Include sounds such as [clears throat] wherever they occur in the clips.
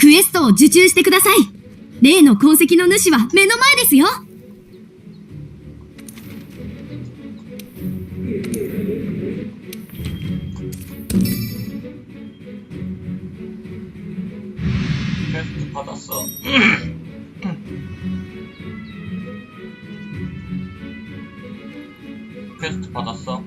クエストを受注してください。例の痕跡の主は目の前ですよ。クエストパタッサ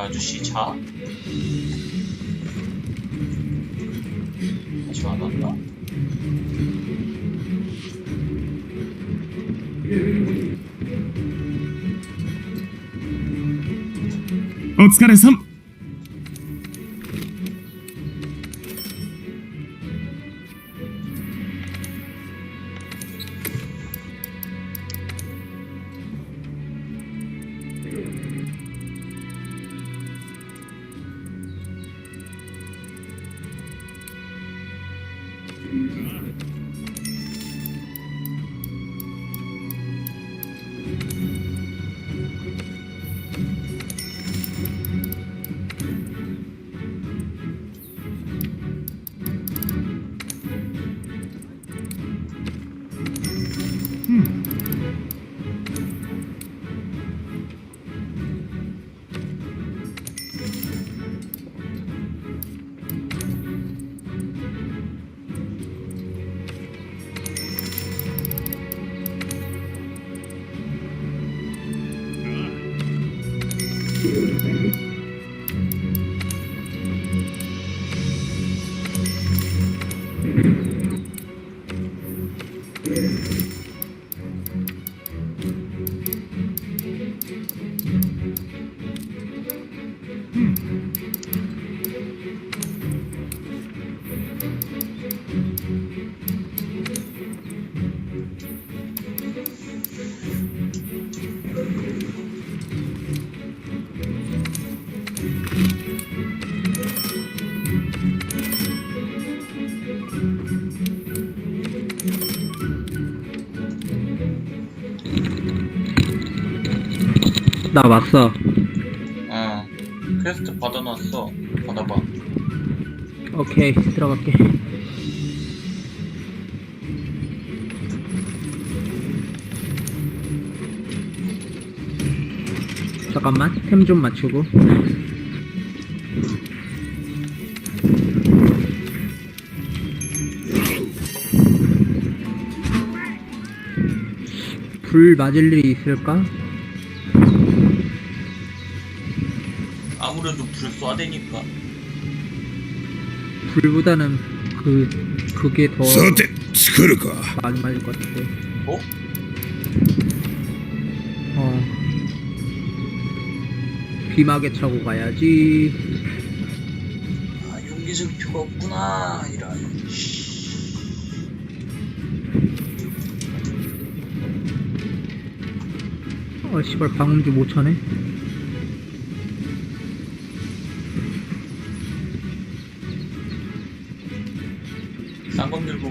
아저씨 자? 아직 안 왔나? お疲れさん Mm-hmm. [clears throat] 나 왔어. 어. 퀘스트 받아놨어. 받아봐. 오케이, 들어갈게. 잠깐만, 템 좀 맞추고. 불 맞을 일이 있을까? 아무래도 불 쏴대니까. 불보다는 그 그게 더 さて作るか 많이 맞을 것 같은데. 어? 어. 비마개 차고 가야지. 아, 용기 증표가 없구나. 이런. 씨. 어, 씨발 방음주 못 차네.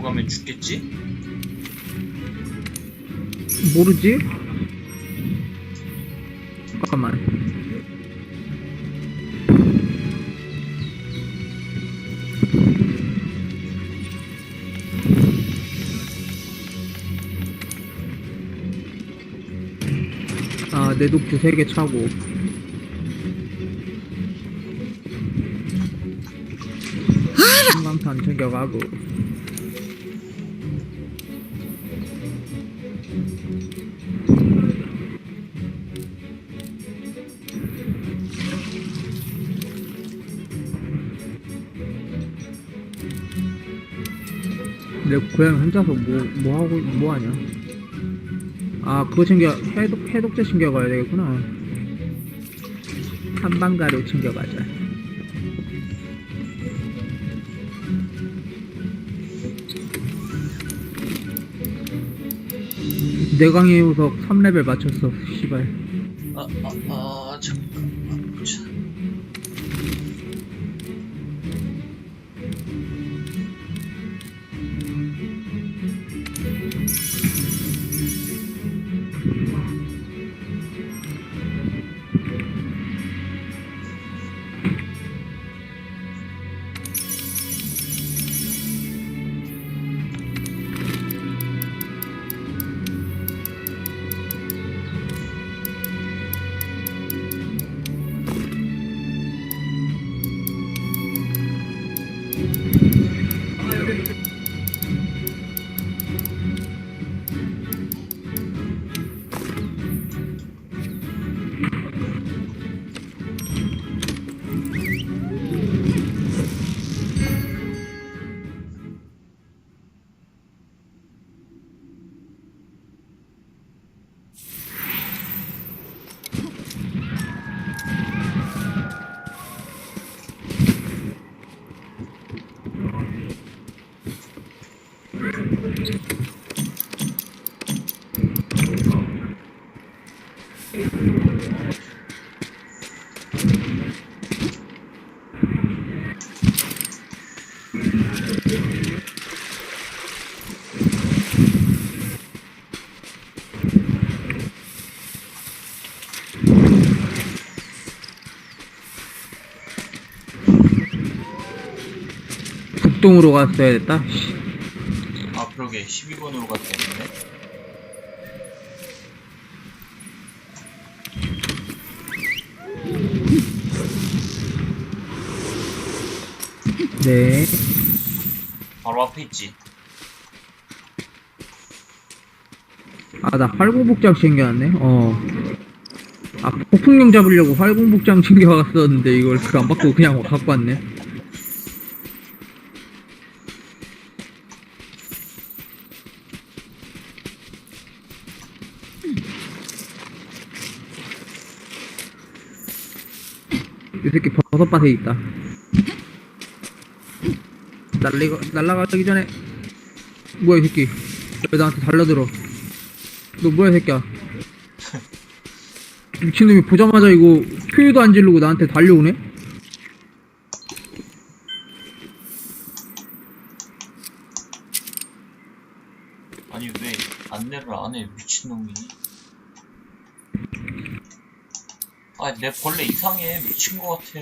들고 가면 죽겠지? 모르지? 잠깐만. 아, 내 독주 3개 차고. 한강탄 챙겨가고. 내 고양이 혼자서 뭐, 뭐 하고, 뭐 하냐? 아, 그거 챙겨, 해독, 해독제 챙겨가야 되겠구나. 한방가루 챙겨가자. 내강의 우석 3레벨 맞췄어, 씨발. 아, 아, 아, 잠 북동으로 갔어야 됐다. 씨. 아 그러게 12번으로 갔다 했네 네. 바로 앞에 있지 아, 나 활공복장 챙겨왔네. 어. 아, 폭풍령 잡으려고 활공복장 [laughs] 챙겨왔었는데 이걸 그안 받고 그냥 갖고 왔네. 이 새끼 버섯밭에 있다. 날리가, 날라가기 전에. 뭐야, 이 새끼. 왜 나한테 달려들어. 너 뭐야, 이 새끼야. [laughs] 미친놈이 보자마자 이거 표유도 안 지르고 나한테 달려오네? 아니 왜 안내를 안 해 미친놈이 아니 내 벌레 이상해 미친 거 같아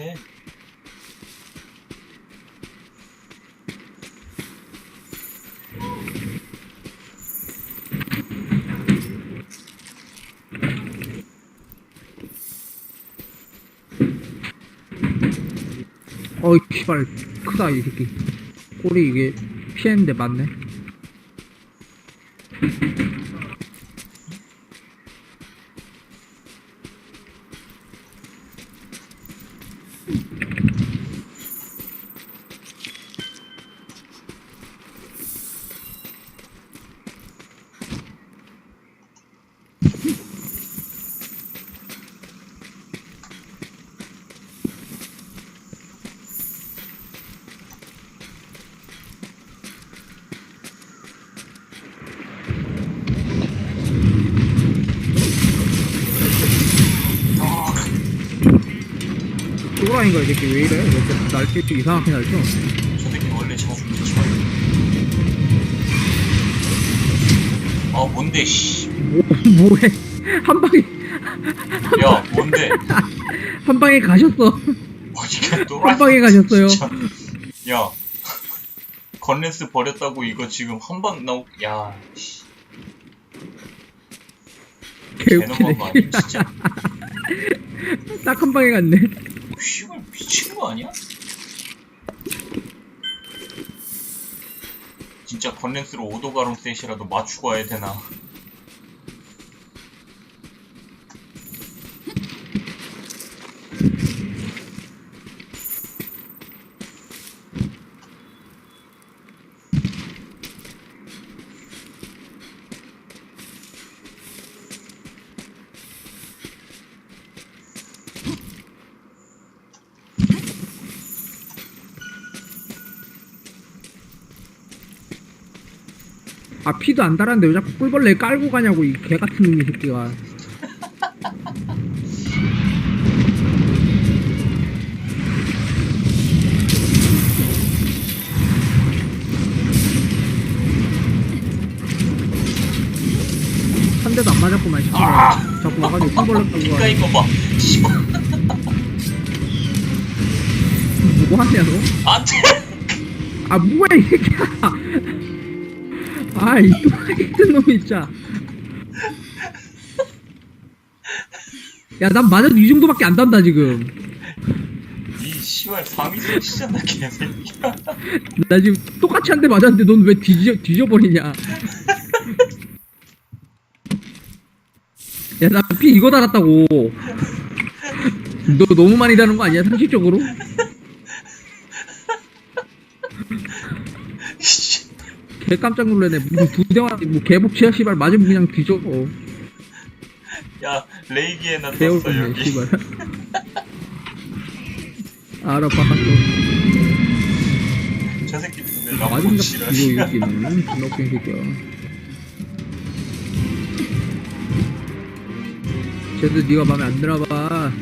어이, 씨발. 크다, 이 새끼. 꼬리 이게 피했는데 맞네. 또라이인가, 이 새끼. 왜 이래? 왜 이렇게 날뛰 이상하게 날뛰어? 저 새끼 원래 저렇게 좋아해 아 뭔데 씨. 뭐, 뭐해? 한 방에, 야 뭔데 한 방에 가셨어. 어디가 또한 방에 가셨어요. 야 [laughs] 건렌스 버렸다고 이거 지금 한 방 나오 야 씨. 개놈한 거 개웃기네. 아니야 진짜 [laughs] 딱 한 방에 갔네. 씨발 미친 거 아니야? 진짜 건렌스로 오도가론 셋이라도 맞추고 와야 되나 아, 피도 안 달았는데 왜 자꾸 꿀벌레 깔고 가냐고, 이 개 같은 놈이 새끼가. 한 대도 안 맞았구만, 씨발. 아! 자꾸 와가지고 꿀벌레 깔고 가. 뒷가인 거봐 씨발 뭐 하냐, 너? 안 돼 아 뭐야 이 새끼야 아이 또라이 같은 놈이 진짜. 야난 맞아도 이 정도밖에 안 단다 지금. 이 씨발 상위선 치잖아 개새끼야. 나 지금 똑같이 한 대 맞았는데 넌 왜 뒤져, 뒤져버리냐. 야나 피 이거 달았다고. 너 너무 많이 다는 거 아니야 상식적으로? 개 깜짝 놀라네. 무슨 두 대만 뭐 개복치야 씨발 맞으면 그냥 뒤져. 어. 야 레이기에나 배울 떴어 여기. 씨발. [laughs] 알아 봤어 저 새끼 왜 맞은 나보고 적 지랄 이거 있기는 존나 웃긴 새끼야. 쟤도 네가 맘에 안 들어봐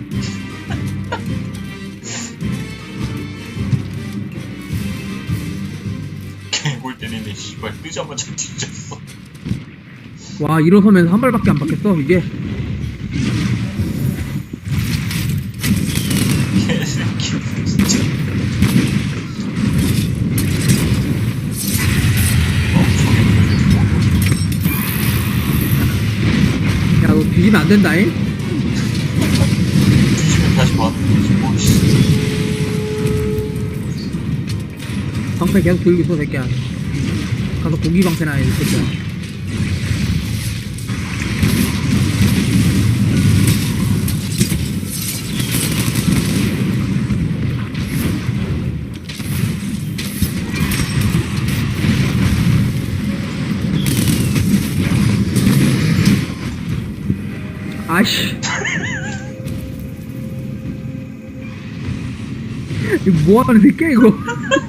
부르자마자 뒤졌어. 와 일어서면서 한 발밖에 안 박혔어 이게 야너 뒤지면 안 된다잉 뒤지면 다시 봐. 뭐, 씨. 방패 계속 들고 있어 새끼야 가서 고기 방패나 해 새끼야. 아씨. [laughs] 이거 뭐하는 새끼야 이거 [laughs]